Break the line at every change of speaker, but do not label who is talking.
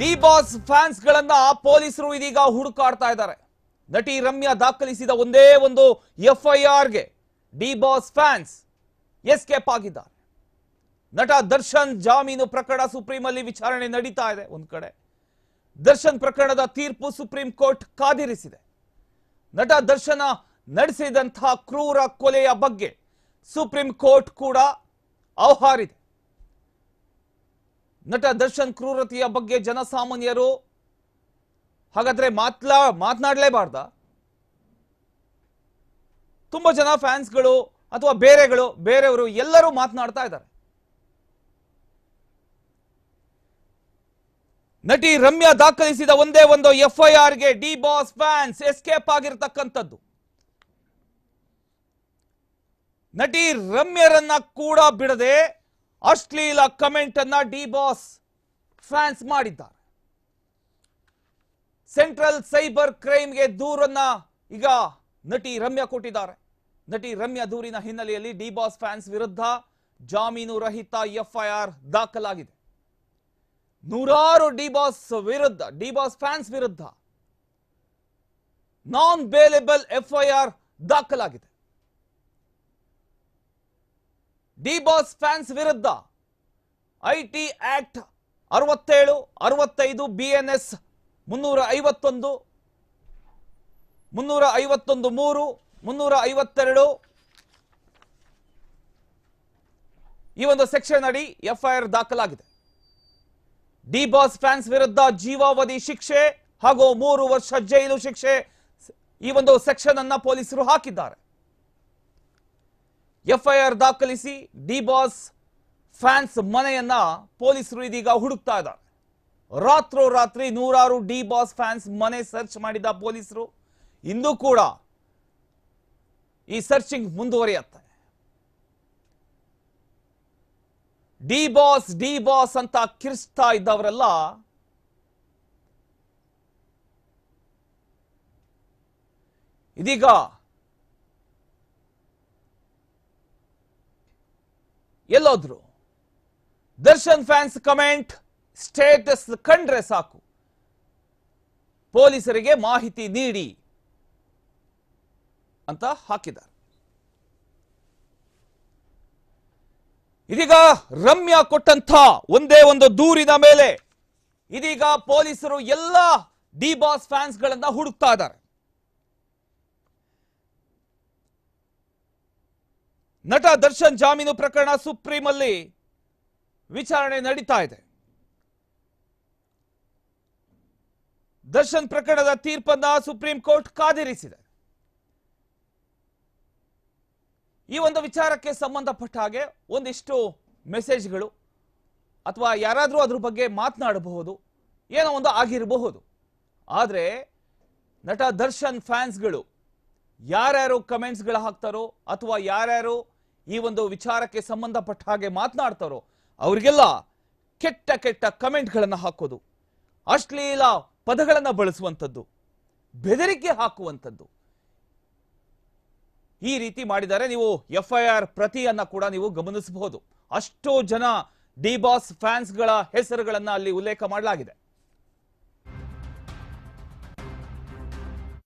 D boss fans ಗಳನ್ನ ಪೊಲೀಸರು ಇದೀಗ ಹುಡುಕಾಡ್ತಾ ಇದ್ದಾರೆ. ನಟಿ ರಮ್ಯಾ ದಾಖಲಿಸಿದ ಒಂದೇ ಒಂದು ಎಫ್ಐಆರ್ಗೆ ಡಿ ಬಾಸ್ ಫ್ಯಾನ್ಸ್ ಎಸ್ಕೇಪ್ ಆಗಿದ್ದಾರೆ. ನಟ ದರ್ಶನ್ ಜಾಮೀನು ಪ್ರಕರಣ ಸುಪ್ರೀಂ ಅಲ್ಲಿ ವಿಚಾರಣೆ ನಡೀತಾ ಇದೆ ಒಂದ್ ಕಡೆ. ದರ್ಶನ್ ಪ್ರಕರಣದ ತೀರ್ಪು ಸುಪ್ರೀಂ ಕೋರ್ಟ್ ಕಾದಿರಿಸಿದೆ. ನಟ ದರ್ಶನ ನಡೆಸಿದಂತಹ ಕ್ರೂರ ಕೊಲೆಯ ಬಗ್ಗೆ ಸುಪ್ರೀಂ ಕೋರ್ಟ್ ಕೂಡ ಆಹ್ವಾರಿದೆ ನಟ ದರ್ಶನ್ ಕ್ರೂರತೆಯ ಬಗ್ಗೆ ಜನಸಾಮಾನ್ಯರು ಹಾಗಾದ್ರೆ ಮಾತ್ಲಾ ಮಾತನಾಡಲೇಬಾರ್ದ? ತುಂಬಾ ಜನ ಫ್ಯಾನ್ಸ್ಗಳು ಅಥವಾ ಬೇರೆಗಳು, ಬೇರೆಯವರು ಎಲ್ಲರೂ ಮಾತನಾಡ್ತಾ ಇದ್ದಾರೆ. ನಟಿ ರಮ್ಯಾ ದಾಖಲಿಸಿದ ಒಂದೇ ಒಂದು ಎಫ್ಐಆರ್ಗೆ ಡಿ ಬಾಸ್ ಫ್ಯಾನ್ಸ್ ಎಸ್ಕೇಪ್ ಆಗಿರತಕ್ಕಂಥದ್ದು. ನಟಿ ರಮ್ಯರನ್ನ ಕೂಡ ಬಿಡದೆ ಅಶ್ಲೀಲ ಕಮೆಂಟ್ ಅನ್ನ ಡಿ ಬಾಸ್ ಫ್ಯಾನ್ಸ್ ಮಾಡಿದ್ದಾರೆ. ಸೆಂಟ್ರಲ್ ಸೈಬರ್ ಕ್ರೈಮ್ಗೆ ದೂರನ್ನ ಈಗ ನಟಿ ರಮ್ಯಾ ಕೊಟ್ಟಿದ್ದಾರೆ. ನಟಿ ರಮ್ಯಾ ದೂರಿನ ಹಿನ್ನೆಲೆಯಲ್ಲಿ ಡಿ ಬಾಸ್ ಫ್ಯಾನ್ಸ್ ವಿರುದ್ಧ ಜಾಮೀನು ರಹಿತ ಎಫ್ಐಆರ್ ದಾಖಲಾಗಿದೆ. ನೂರಾರು ಡಿ ಬಾಸ್ ವಿರುದ್ಧ, ಡಿ ಬಾಸ್ ಫ್ಯಾನ್ಸ್ ವಿರುದ್ಧ ನಾನ್ ಬೇಲೆಬಲ್ ಎಫ್ಐಆರ್ ದಾಖಲಾಗಿದೆ. ಡಿ ಬಾಸ್ ಫ್ಯಾನ್ಸ್ ವಿರುದ್ಧ ಐಟಿ ಆಕ್ಟ್ ಅರವತ್ತೇಳು, ಅರವತ್ತೈದು, ಬಿ ಎನ್ ಎಸ್ ಮುನ್ನೂರ ಐವತ್ತೊಂದು ಮುನ್ನೂರ ಐವತ್ತೊಂದು ಮೂರು, ಮುನ್ನೂರ ಐವತ್ತೆರಡು. ಈ ಒಂದು ಸೆಕ್ಷನ್ ಅಡಿ ಎಫ್ಐಆರ್ ದಾಖಲಾಗಿದೆ. ಡಿ ಬಾಸ್ ಫ್ಯಾನ್ಸ್ ವಿರುದ್ಧ ಜೀವಾವಧಿ ಶಿಕ್ಷೆ ಹಾಗೂ ಮೂರು ವರ್ಷ ಜೈಲು ಶಿಕ್ಷೆ ಈ ಒಂದು ಸೆಕ್ಷನ್ ಅನ್ನ ಪೊಲೀಸರು ಹಾಕಿದ್ದಾರೆ. ಎಫ್ಐಆರ್ ದಾಖಲಿಸಿ ಡಿ ಬಾಸ್ ಫ್ಯಾನ್ಸ್ ಮನೆಯನ್ನ ಪೊಲೀಸರು ಇದೀಗ ಹುಡುಕ್ತಾ ಇದ್ದಾರೆ. ರಾತ್ರೋರಾತ್ರಿ ನೂರಾರು ಡಿ ಬಾಸ್ ಫ್ಯಾನ್ಸ್ ಮನೆ ಸರ್ಚ್ ಮಾಡಿದ ಪೊಲೀಸರು. ಇಂದು ಕೂಡ ಈ ಸರ್ಚಿಂಗ್ ಮುಂದುವರಿಯುತ್ತೆ. ಡಿ ಬಾಸ್ ಡಿ ಬಾಸ್ ಅಂತ ಕಿರಿಸ್ತಾ ಇದ್ದವರೆಲ್ಲ ಇದೀಗ ಎಲ್ಲೋದ್ರು. ದರ್ಶನ್ ಫ್ಯಾನ್ಸ್ ಕಮೆಂಟ್, ಸ್ಟೇಟಸ್ ಕಂಡ್ರೆ ಸಾಕು. ಪೊಲೀಸರಿಗೆ ಮಾಹಿತಿ ನೀಡಿ ಅಂತ ಹಾಕಿದ್ದಾರೆ. ಇದೀಗ ರಮ್ಯಾ ಕೊಟ್ಟಂತ ಒಂದೇ ಒಂದು ದೂರಿನ ಮೇಲೆ ಇದೀಗ ಪೊಲೀಸರು ಎಲ್ಲ ಡಿ ಬಾಸ್ ಫ್ಯಾನ್ಸ್ ಗಳನ್ನ ಹುಡುಕ್ತಾ ಇದ್ದಾರೆ. ನಟ ದರ್ಶನ್ ಜಾಮೀನು ಪ್ರಕರಣ ಸುಪ್ರೀಂ ಅಲ್ಲಿ ವಿಚಾರಣೆ ನಡೀತಾ ಇದೆ. ದರ್ಶನ್ ಪ್ರಕರಣದ ತೀರ್ಪನ್ನ ಸುಪ್ರೀಂ ಕೋರ್ಟ್ ಕಾದಿರಿಸಿದೆ. ಈ ಒಂದು ವಿಚಾರಕ್ಕೆ ಸಂಬಂಧಪಟ್ಟ ಹಾಗೆ ಒಂದಿಷ್ಟು ಮೆಸೇಜ್ಗಳು ಅಥವಾ ಯಾರಾದರೂ ಅದ್ರ ಬಗ್ಗೆ ಮಾತನಾಡಬಹುದು, ಏನೋ ಒಂದು ಆಗಿರಬಹುದು. ಆದರೆ ನಟ ದರ್ಶನ್ ಫ್ಯಾನ್ಸ್ಗಳು ಯಾರ್ಯಾರು ಕಮೆಂಟ್ಸ್ಗಳು ಹಾಕ್ತಾರೋ ಅಥವಾ ಯಾರ್ಯಾರು ಈ ಒಂದು ವಿಚಾರಕ್ಕೆ ಸಂಬಂಧಪಟ್ಟ ಹಾಗೆ ಮಾತನಾಡ್ತಾರೋ ಅವರಿಗೆಲ್ಲ ಕೆಟ್ಟ ಕೆಟ್ಟ ಕಮೆಂಟ್ಗಳನ್ನು ಹಾಕೋದು, ಅಶ್ಲೀಲ ಪದಗಳನ್ನು ಬಳಸುವಂಥದ್ದು, ಬೆದರಿಕೆ ಹಾಕುವಂಥದ್ದು. ಈ ರೀತಿ ಮಾಡಿದರೆ ನೀವು ಎಫ್ ಐ ಆರ್ ಪ್ರತಿಯನ್ನ ಕೂಡ ನೀವು ಗಮನಿಸಬಹುದು. ಅಷ್ಟೋ ಜನ ಡಿ ಬಾಸ್ ಫ್ಯಾನ್ಸ್ಗಳ ಹೆಸರುಗಳನ್ನ ಅಲ್ಲಿ ಉಲ್ಲೇಖ ಮಾಡಲಾಗಿದೆ.